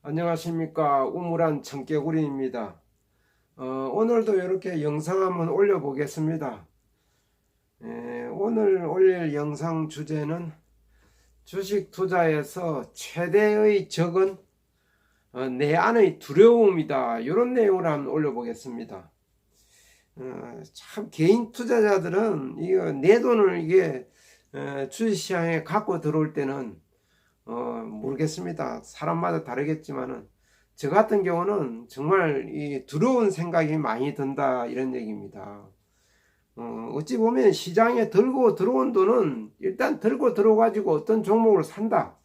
안녕하십니까. 우물한 청개구리입니다. 어, 오늘도 이렇게 영상 한번 올려보겠습니다. 에, 오늘 올릴 영상 주제는 주식 투자에서 최대의 적은 어, 내 안의 두려움이다. 이런 내용을 한번 올려보겠습니다. 어, 참 개인 투자자들은 이거 내 돈을 이게 어, 주식시장에 갖고 들어올 때는 어, 모르겠습니다. 사람마다 다르겠지만은 저 같은 경우는 정말 이 두려운 생각이 많이 든다 이런 얘기입니다. 어, 어찌 보면 시장에 들고 들어온 돈은 일단 들고 들어가지고 어떤 종목을 산다.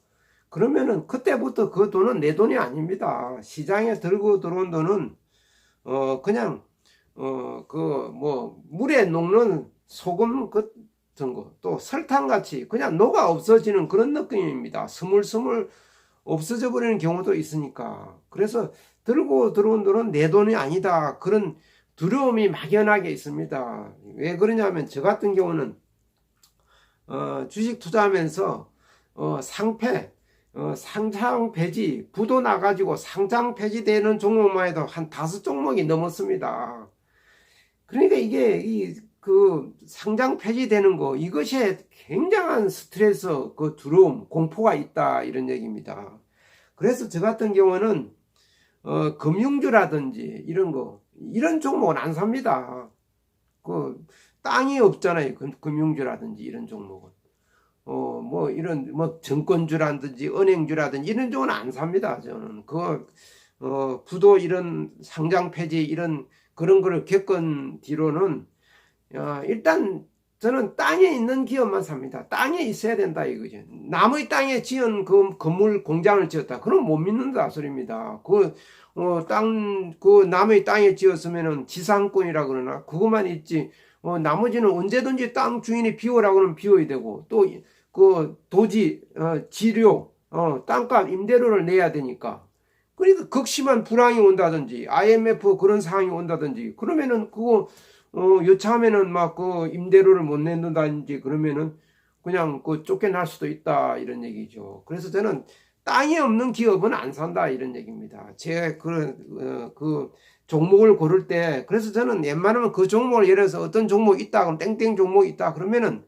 그러면은 그때부터 그 돈은 내 돈이 아닙니다. 시장에 들고 들어온 돈은 어 그냥 어 그 뭐 물에 녹는 소금 같은 거 또 설탕 같이 그냥 녹아 없어지는 그런 느낌입니다. 스물스물 없어져 버리는 경우도 있으니까 그래서 들고 들어온 돈은 내 돈이 아니다 그런 두려움이 막연하게 있습니다. 왜 그러냐면 저 같은 경우는 어, 주식 투자하면서 어, 상패 어, 상장 폐지 부도 나가지고 상장 폐지되는 종목만 해도 한 다섯 종목이 넘었습니다. 그러니까 이게 이 그 상장 폐지되는 거 이것이 굉장한 스트레스 그 두려움 공포가 있다 이런 얘기입니다. 그래서 저 같은 경우는 어, 금융주라든지 이런 거 이런 종목은 안 삽니다. 그 땅이 없잖아요. 금, 금융주라든지 이런 종목은. 어, 뭐, 이런, 뭐, 증권주라든지, 은행주라든지, 이런 쪽은 안 삽니다. 저는. 그, 어, 부도 이런 상장 폐지, 이런, 그런 거를 겪은 뒤로는, 어, 일단, 저는 땅에 있는 기업만 삽니다. 땅에 있어야 된다, 이거죠. 남의 땅에 지은 그 건물 공장을 지었다. 그럼 못 믿는다, 소리입니다. 그, 어, 땅, 그 남의 땅에 지었으면은 지상권이라 그러나, 그것만 있지, 어, 나머지는 언제든지 땅 주인이 비워라 그러면 비워야 되고, 또, 그 도지, 어, 지료, 어, 땅값 임대료를 내야 되니까. 그러니까 극심한 불황이 온다든지, IMF 그런 상황이 온다든지, 그러면은 그거, 어, 여차하면은 막 그 임대료를 못 낸다든지 그러면은 그냥 그 쫓겨날 수도 있다, 이런 얘기죠. 그래서 저는 땅이 없는 기업은 안 산다, 이런 얘기입니다. 제 그런, 어, 그 종목을 고를 때, 그래서 저는 웬만하면 그 종목을 예를 들어서 어떤 종목이 있다, 그럼 땡땡 종목이 있다, 그러면은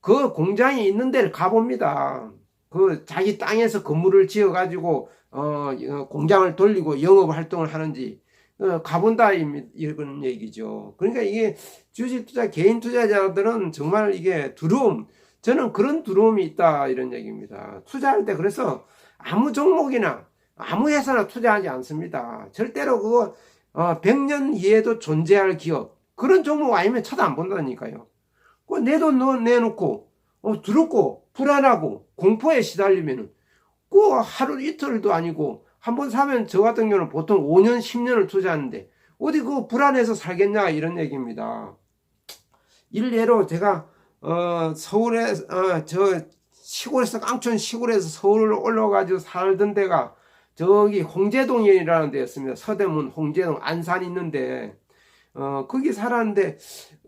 그 공장이 있는 데를 가봅니다. 그 자기 땅에서 건물을 지어 가지고 어, 어, 공장을 돌리고 영업 활동을 하는지 어, 가본다 이런 얘기죠. 그러니까 이게 주식 투자 개인 투자자들은 정말 이게 두려움 저는 그런 두려움이 있다 이런 얘기입니다. 투자할 때 그래서 아무 종목이나 아무 회사나 투자하지 않습니다. 절대로 그거 어, 100년 이에도 존재할 기업 그런 종목 아니면 쳐다 안 본다니까요. 그내돈 내놓고 어, 두렵고 불안하고 공포에 시달리면은 그 하루 이틀도 아니고 한 번 사면 저 같은 경우는 보통 5년 10년을 투자하는데 어디 그 불안해서 살겠냐 이런 얘기입니다. 일례로 제가 어, 서울에 어, 저 시골에서 깡촌 시골에서 서울을 올라가지고 살던 데가 저기 홍제동이라는 데였습니다. 서대문 홍제동 안산 있는데 어, 거기 살았는데,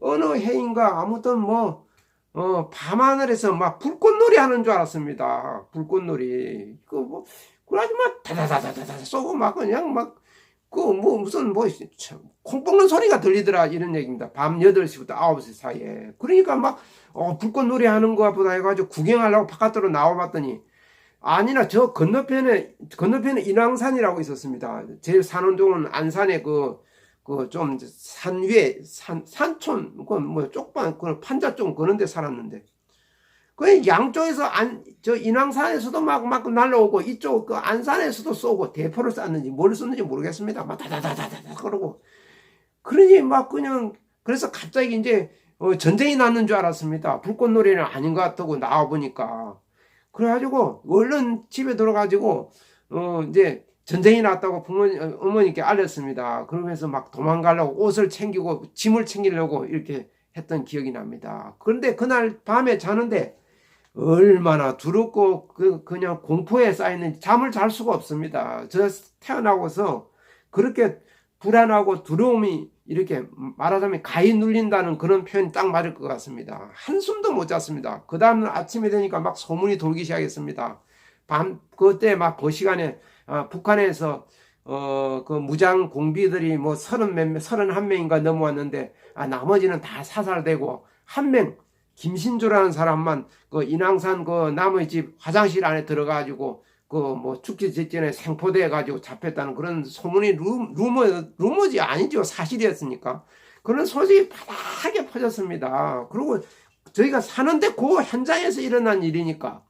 어느 해인가, 아무튼 뭐, 어, 밤하늘에서 막 불꽃놀이 하는 줄 알았습니다. 불꽃놀이. 그 뭐, 그래가지고 막 다다다다다다 쏘고 막 그냥 막, 그 뭐 무슨 뭐, 콩 뽑는 소리가 들리더라. 이런 얘기입니다. 밤 8시부터 9시 사이에. 그러니까 막, 어, 불꽃 놀이 하는 거 보다 해가지고 구경하려고 바깥으로 나와봤더니, 아니나 저 건너편에, 건너편에 인왕산이라고 있었습니다. 제 사는 동은 안산에 그, 그 좀 산 위에 산 산촌 그뭐 쪽방 그 판자 쪽 그런 데 살았는데 그 양쪽에서 안 저 인왕산에서도 막 막 날라오고 이쪽 그 안산에서도 쏘고 대포를 쐈는지 뭘 쐈는지 모르겠습니다. 막 다다다다다 그러고 그러니 막 그냥 그래서 갑자기 이제 어 전쟁이 났는 줄 알았습니다. 불꽃놀이는 아닌 것 같다고 나와 보니까 그래가지고 얼른 집에 들어가지고 어 이제 전쟁이 났다고 부모님, 어머니께 알렸습니다. 그러면서 막 도망가려고 옷을 챙기고 짐을 챙기려고 이렇게 했던 기억이 납니다. 그런데 그날 밤에 자는데 얼마나 두렵고 그 그냥 공포에 쌓이는 잠을 잘 수가 없습니다. 저 태어나고서 그렇게 불안하고 두려움이 이렇게 말하자면 가히 눌린다는 그런 표현이 딱 맞을 것 같습니다. 한숨도 못 잤습니다. 그 다음날 아침이 되니까 막 소문이 돌기 시작했습니다. 밤, 그때 막 그 시간에 아, 북한에서 어, 그 무장 공비들이 뭐 서른 몇, 서른 한 명인가 넘어왔는데, 아, 나머지는 다 사살되고, 한 명, 김신주라는 사람만 그 인왕산 그 남의 집 화장실 안에 들어가지고, 그뭐 축제 직전에 생포돼 가지고 잡혔다는 그런 소문이 루, 루머, 루머지 아니죠. 사실이었으니까. 그런 소식이 바닥에 퍼졌습니다. 그리고 저희가 사는데 그 현장에서 일어난 일이니까.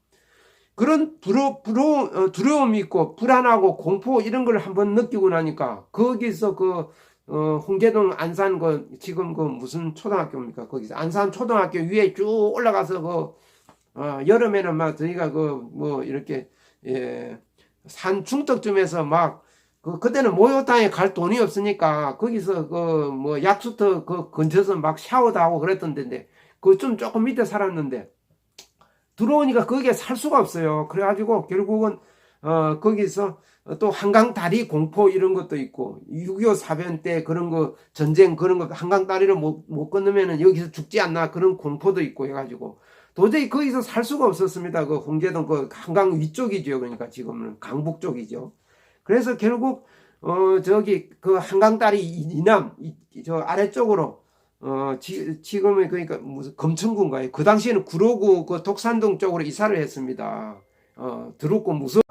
그런 두려, 두려, 어, 두려움이 있고 불안하고 공포 이런 걸 한번 느끼고 나니까 거기서 그 어, 홍계동 안산 그 지금 그 무슨 초등학교입니까? 거기서 안산 초등학교 위에 쭉 올라가서 그 어, 여름에는 막 저희가 그 뭐 이렇게 예, 산 중턱쯤에서 막 그, 그때는 목욕탕에 갈 돈이 없으니까 거기서 그 뭐 약수터 그 근처에서 막 샤워도 하고 그랬던데 그좀 조금 밑에 살았는데 들어오니까 거기에 살 수가 없어요. 그래가지고 결국은 어 거기서 또 한강 다리 공포 이런 것도 있고 6.25 사변 때 그런 거 전쟁 그런 거 한강 다리를 못, 못 건너면은 여기서 죽지 않나 그런 공포도 있고 해가지고 도저히 거기서 살 수가 없었습니다. 그 홍제동 그 한강 위쪽이죠. 그러니까 지금은 강북 쪽이죠. 그래서 결국 어 저기 그 한강 다리 이남 이, 저 아래쪽으로 어, 지, 지금은 그러니까 무슨 검천군가요? 그 당시에는 구로구 그 독산동 쪽으로 이사를 했습니다. 어, 드럽고 무서워.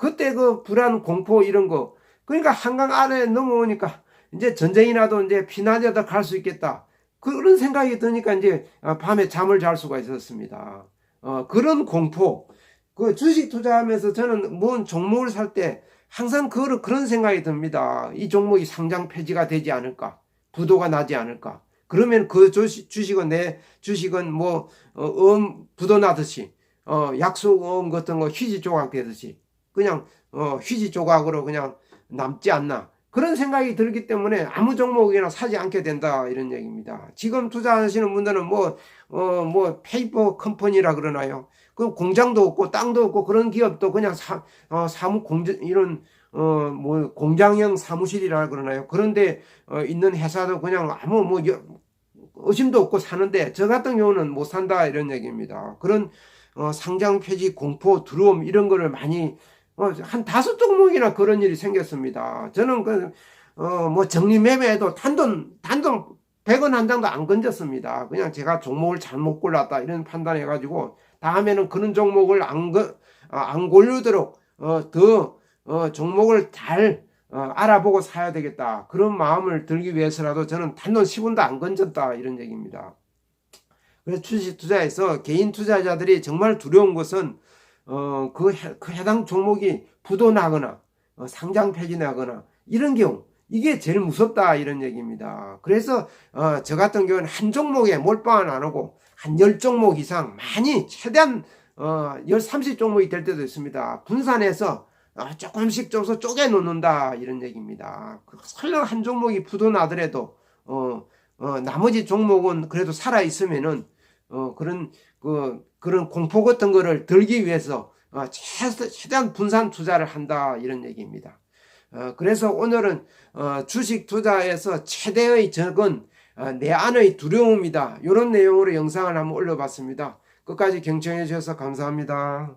그때 그 불안, 공포 이런 거. 그러니까 한강 아래 넘어오니까 이제 전쟁이 나도 이제 피난자도 갈 수 있겠다. 그런 생각이 드니까 이제 어, 밤에 잠을 잘 수가 있었습니다. 어, 그런 공포. 그 주식 투자하면서 저는 뭔 종목을 살 때 항상 그, 그런 생각이 듭니다. 이 종목이 상장 폐지가 되지 않을까. 부도가 나지 않을까. 그러면 그 주식 은 내 주식은 뭐, 어, 음, 부도 나듯이, 어, 약속 음 같은 거 휴지 조각 되듯이, 그냥, 어, 휴지 조각으로 그냥 남지 않나. 그런 생각이 들기 때문에 아무 종목이나 사지 않게 된다. 이런 얘기입니다. 지금 투자하시는 분들은 뭐, 어, 뭐, 페이퍼 컴퍼니라 그러나요? 그 공장도 없고 땅도 없고 그런 기업도 그냥 사, 어, 사무 공장, 이런, 어, 뭐, 공장형 사무실이라 그러나요? 그런데, 어, 있는 회사도 그냥 아무 뭐, 의심도 없고 사는데, 저 같은 경우는 못 산다, 이런 얘기입니다. 그런, 어, 상장 폐지, 공포, 두려움, 이런 거를 많이, 어, 한 다섯 종목이나 그런 일이 생겼습니다. 저는 그, 어, 뭐, 정리 매매해도 단돈, 단돈 100원 한 장도 안 건졌습니다. 그냥 제가 종목을 잘못 골랐다, 이런 판단해가지고, 다음에는 그런 종목을 안, 거, 아, 안 고르도록, 어, 더, 어, 종목을 잘 어, 알아보고 사야 되겠다. 그런 마음을 들기 위해서라도 저는 단돈 10원도 안 건졌다. 이런 얘기입니다. 그래서 주식 투자에서 개인 투자자들이 정말 두려운 것은 어, 그, 해, 그 해당 종목이 부도 나거나 어, 상장 폐지 나거나 이런 경우 이게 제일 무섭다 이런 얘기입니다. 그래서 어, 저 같은 경우는 한 종목에 몰빵을 안 하고 한 10종목 이상 많이 최대한 어, 10, 30종목이 될 때도 있습니다. 분산해서 어, 조금씩 줘서 쪼개 놓는다 이런 얘기입니다. 그 설령 한 종목이 부도 나더라도 어, 어, 나머지 종목은 그래도 살아 있으면은 어, 그런 그 그런 공포 같은 거를 들기 위해서 어, 최대한 분산 투자를 한다 이런 얘기입니다. 어, 그래서 오늘은 어, 주식 투자에서 최대의 적은 어, 내 안의 두려움이다. 이런 내용으로 영상을 한번 올려봤습니다. 끝까지 경청해 주셔서 감사합니다.